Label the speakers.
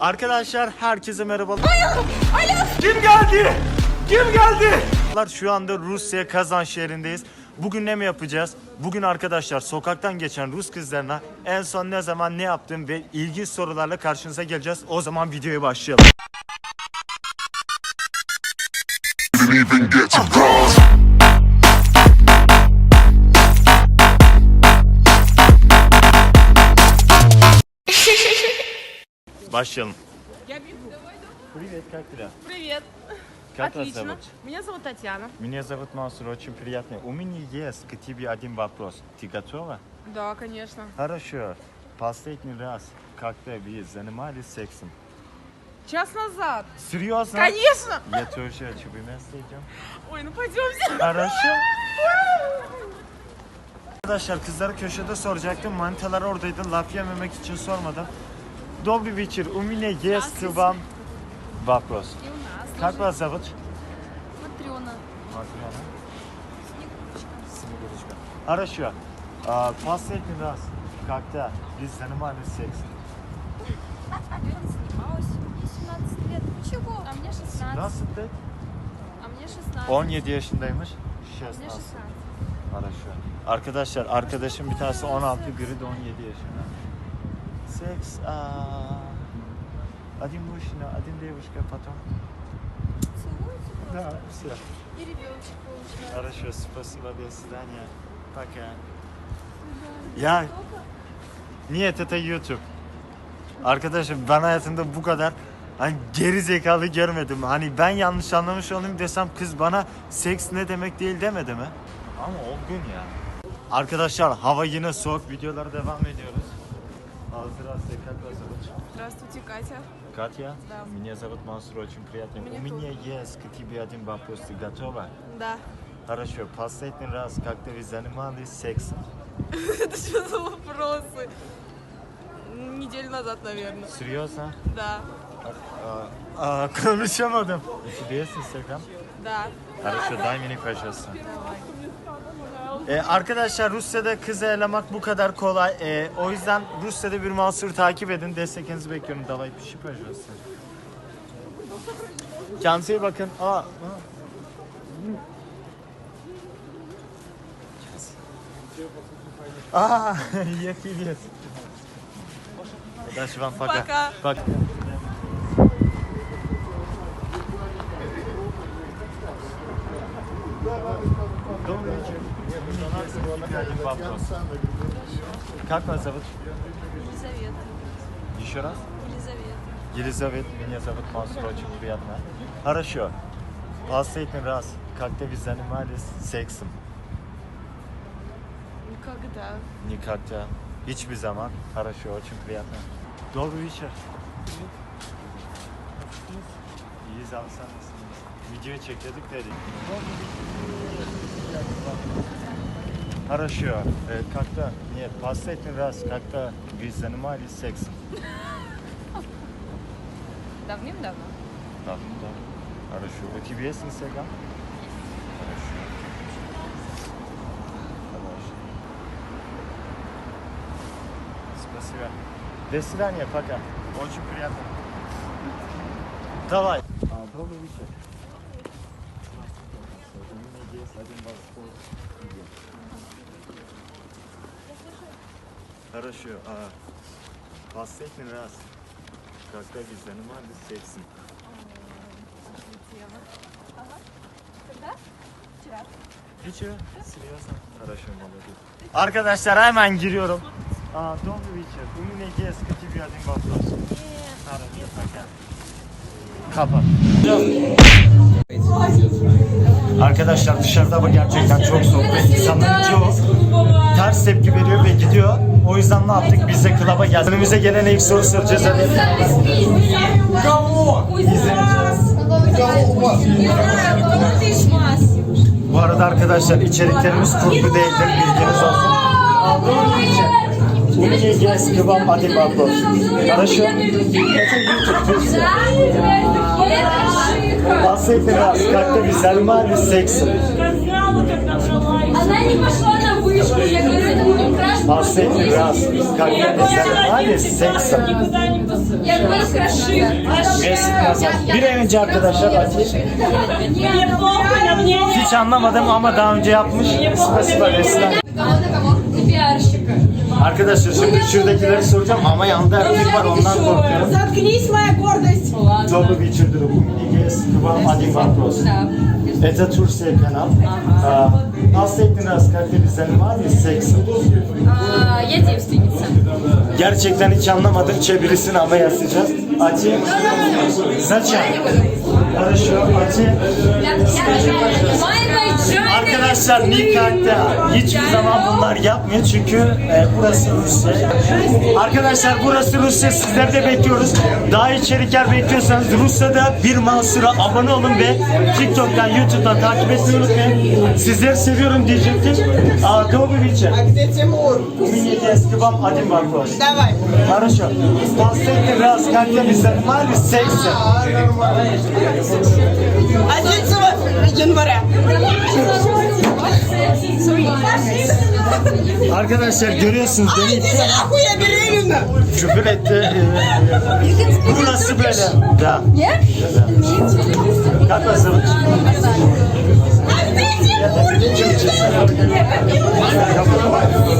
Speaker 1: Arkadaşlar herkese merhaba. Kim geldi? Kim geldi? Şu anda Rusya Kazan şehrindeyiz. Bugün ne mi yapacağız? Bugün arkadaşlar sokaktan geçen Rus kızlarına en son ne zaman ne yaptım ve ilginç sorularla karşınıza geleceğiz. O zaman videoya başlayalım.
Speaker 2: didn't even get to cross.
Speaker 1: Başlayalım.
Speaker 3: Я бегу.
Speaker 1: Привет, как дела?
Speaker 3: Привет.
Speaker 1: Как вас
Speaker 3: Отлично.
Speaker 1: зовут?
Speaker 3: Меня зовут Татьяна.
Speaker 1: Меня зовут Мансур, очень приятно. У меня есть к тебе один вопрос. Ты готова?
Speaker 3: Да, конечно.
Speaker 1: Хорошо. Последний раз, когда вы занимались сексом?
Speaker 3: Час назад.
Speaker 1: Серьезно?
Speaker 3: Конечно.
Speaker 1: Я тоже хочу вместе идем.
Speaker 3: Ой, ну пойдемте.
Speaker 1: Хорошо. Arkadaşlar kızları köşede soracaktım. Manitalar oradaydı. Laf yememek için sormadım. Добрый вечер. У меня есть к вам вопрос.
Speaker 4: И у нас
Speaker 1: Как вас зовут?
Speaker 4: Матрена.
Speaker 1: Матрена. Снегурочка. Хорошо. А, последний раз, когда вы занимались сексом?
Speaker 4: Я не занималась. Мне 17 лет. Ничего. А мне 16.
Speaker 1: Nasıl de?
Speaker 4: А мне 16.
Speaker 1: 17 yaşındaymış.
Speaker 4: Мне
Speaker 1: 16.
Speaker 4: 16.
Speaker 1: Хорошо. Arkadaşlar arkadaşım bir tanesi 16, biri de 17 yaşında. Секс, а, один мужчина, один девушка, потом.
Speaker 4: Целуете просто.
Speaker 1: Да, все.
Speaker 4: И ребеночек получается.
Speaker 1: Хорошо, спасибо, до свидания. Пока. Ya, niyet это YouTube. Arkadaşım ben hayatımda bu kadar hani geri zekalı görmedim. Hani ben yanlış anlamış olayım desem kız bana seks ne demek değil demedi mi? Ama olgun ya. Arkadaşlar hava yine soğuk videolara devam ediyoruz. Здравствуйте, как вас зовут?
Speaker 3: Здравствуйте, Катя.
Speaker 1: Катя?
Speaker 3: Да.
Speaker 1: Меня зовут Мансур, очень приятно.
Speaker 3: Меня
Speaker 1: У меня есть к тебе один вопрос. Ты готова?
Speaker 3: Да.
Speaker 1: Хорошо, последний раз, когда вы занимались сексом?
Speaker 3: Это что за вопросы? Неделю назад, наверное.
Speaker 1: Серьезно?
Speaker 3: Да.
Speaker 1: А, а, konuşamadım. У тебя есть Instagram?
Speaker 3: Да.
Speaker 1: Хорошо, дай мне, пожалуйста. Ee, arkadaşlar Rusya'da kız ayarlamak bu kadar kolay. Ee, o yüzden Rusya'da bir Mansur'u takip edin. Destekinizi bekliyorum. Davay pişi pожалуйста. Kendinize iyi bakın. Aa, aa. А, я привет. Удачи вам, пока.
Speaker 3: Пока.
Speaker 1: Пока. Добрый вечер. Один вопрос. Как вас зовут?
Speaker 4: Елизавета.
Speaker 1: Еще раз?
Speaker 4: Елизавета.
Speaker 1: Елизавета, меня зовут Мансур, очень приятно. Хорошо. Последний раз, когда вы занимались сексом?
Speaker 3: Никогда.
Speaker 1: Никогда. Hiçbir zaman. Хорошо, очень приятно. Добрый вечер. İyiyiz abi sen nasılsınız? Video çekiyorduk dedik. Хорошо. Э, Когда? Нет, последний раз, когда вы занимались сексом?
Speaker 4: Давным-давно.
Speaker 1: Давно, да. Хорошо. У тебя есть Инстаграм? Хорошо. Хорошо. Спасибо. До свидания, пока. Очень приятно. Давай. А, добрый вечер. У меня есть один вопрос. Хорошо. А, последний раз, когда вы занимались сексом? Вчера? Серьезно? Хорошо, молодец. Arkadaşlar hemen giriyorum. А, добрый вечер. У меня есть к тебе один вопрос. Хорошо, пока. Kapat. Arkadaşlar dışarıda bu gerçekten çok soğuk ve insanların çoğu ters tepki veriyor ve gidiyor. O yüzden ne yaptık? Biz de klaba geldik. Önümüze gelen ilk soru soracağız. Hadi. İzleyeceğiz. Bu arada arkadaşlar içeriklerimiz kurgu değildir. Bilginiz olsun. Добрый вечер. У меня есть к вам один вопрос. Хорошо? Это YouTube. Последний раз, когда вы занимались сексом?
Speaker 5: Она не пошла на вышку. Я говорю, это будет краш
Speaker 1: Последний раз, когда мы занимались сексом,
Speaker 4: Я говорю, красиво.
Speaker 1: Mesut Nazar. Bir ay önce arkadaşlar Ateş. Hiç anlamadım ama daha önce yapmış. Spasiba Resmen.
Speaker 4: Пиарщика.
Speaker 1: Arkadaşlar şimdi şuradakileri soracağım ama yanında erkek var ondan korkuyorum.
Speaker 5: Заткнись, моя гордость!
Speaker 1: Добрый вечер, друг. У меня есть к вам один вопрос. Это Турция канал. А, Последний раз, когда вы занимались сексом,
Speaker 4: А, Я девственница.
Speaker 1: gerçekten hiç anlamadım çevirisini ama yazacağız. Acı. Зачем? Хорошо, acı. Arkadaşlar Nikak'ta hiçbir zaman bunlar yapmıyor çünkü e, burası Rusya. Arkadaşlar burası Rusya sizleri de bekliyoruz. Daha içerikler bekliyorsanız Rusya'da bir Mansur'a abone olun ve TikTok'tan, YouTube'dan takip etmeyi unutmayın. Sizleri seviyorum diyecektim. А, Добрый вечер.
Speaker 5: Где Тимур?
Speaker 1: У меня есть к вам один вопрос.
Speaker 5: Давай.
Speaker 1: Хорошо. Последний раз, когда вы занимались сексом,
Speaker 5: 11 января.
Speaker 1: Arkadaşlar görüyorsunuz beni küfür etti. E, e, bu nasıl böyle? Da.
Speaker 4: Kalk
Speaker 1: basalım. Kalk basalım.